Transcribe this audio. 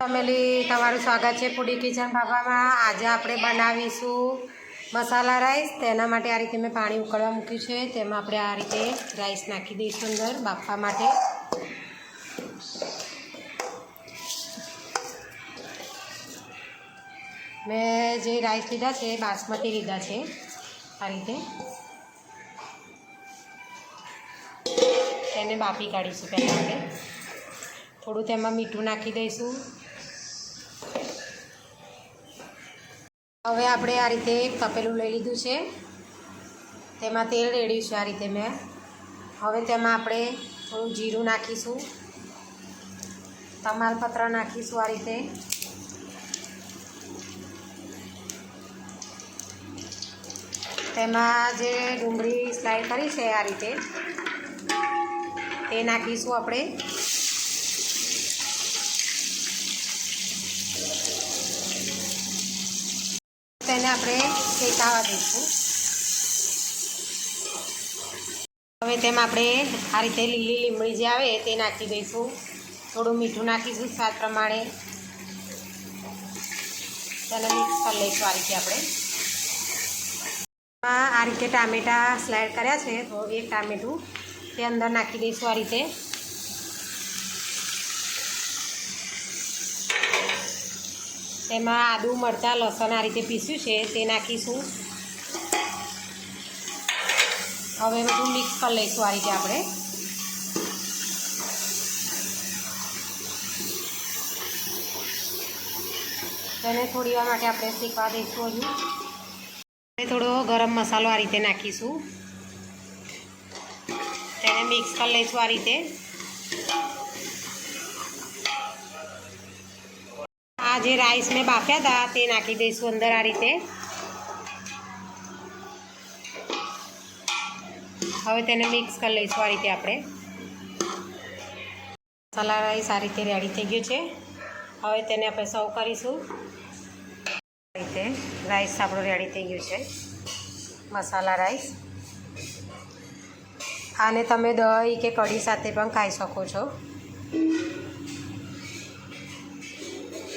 Family, તમારું સ્વાગત છે પૂડી કિચન બાબામાં આજે આપણે બનાવીશું મસાલા રાઈસ. તેના માટે આ રીતે મેં પાણી ઉકળવા મૂક્યું છે. તેમાં આપણે આ રીતે રાઈસ નાખી દઈશું અંદર, બાફવા માટે. મેં જે રાઈસ લીધા છે, એ બાસમતી લીધા છે, આ રીતે. તેને બાફી કાઢીશું પહેલાં આપણે. થોડું તેમાં મીઠું નાખી દઈશું. હવે આપણે આ રીતે તપેલું લઈ લીધું છે. તેમાં તેલ રેડીશું આ રીતે મેં. હવે તેમાં આપણે થોડું જીરું નાખીશું. તમાલપત્ર નાખીશું આ રીતે. તેમાં જે ડુંગળી સ્લાઈડ કરી છે આ રીતે, તે નાખીશું આપણે. તેને આપણે શેકાવા દઈશું. હવે તેમાં આપણે આ રીતે લીલી લીમડી જે આવે તે નાખી દઈશું. થોડું મીઠું નાખીશું સ્વાદ પ્રમાણે. તેને મિક્સ કરી લઈશું આ રીતે આપણે. આ રીતે ટામેટાં સ્લાઇડ કર્યા છે, તો એક ટામેટું તે અંદર નાખી દઈશું આ રીતે. તેમાં આદુ, મરચાં, લસણ આ રીતે પીસ્યું છે, તે નાખીશું. હવે બધું મિક્સ કરી લઈશું આ રીતે આપણે. તેને થોડી વાર માટે આપણે શીખવા દઈશું હજુ. થોડો ગરમ મસાલો આ રીતે નાખીશું. તેને મિક્સ કરી લઈશું આ રીતે. આ જે રાઈસ મેં બાફ્યા હતા તે નાખી દઈશું અંદર આ રીતે. હવે તેને મિક્સ કરી લઈશું આ રીતે આપણે. મસાલા રાઈસ આ રીતે રેડી થઈ ગયું છે. હવે તેને આપણે સર્વ કરીશું. આ રીતે રાઈસ આપણું રેડી થઈ ગયું છે. મસાલા રાઈસ આને તમે દહીં કે કઢી સાથે પણ ખાઈ શકો છો.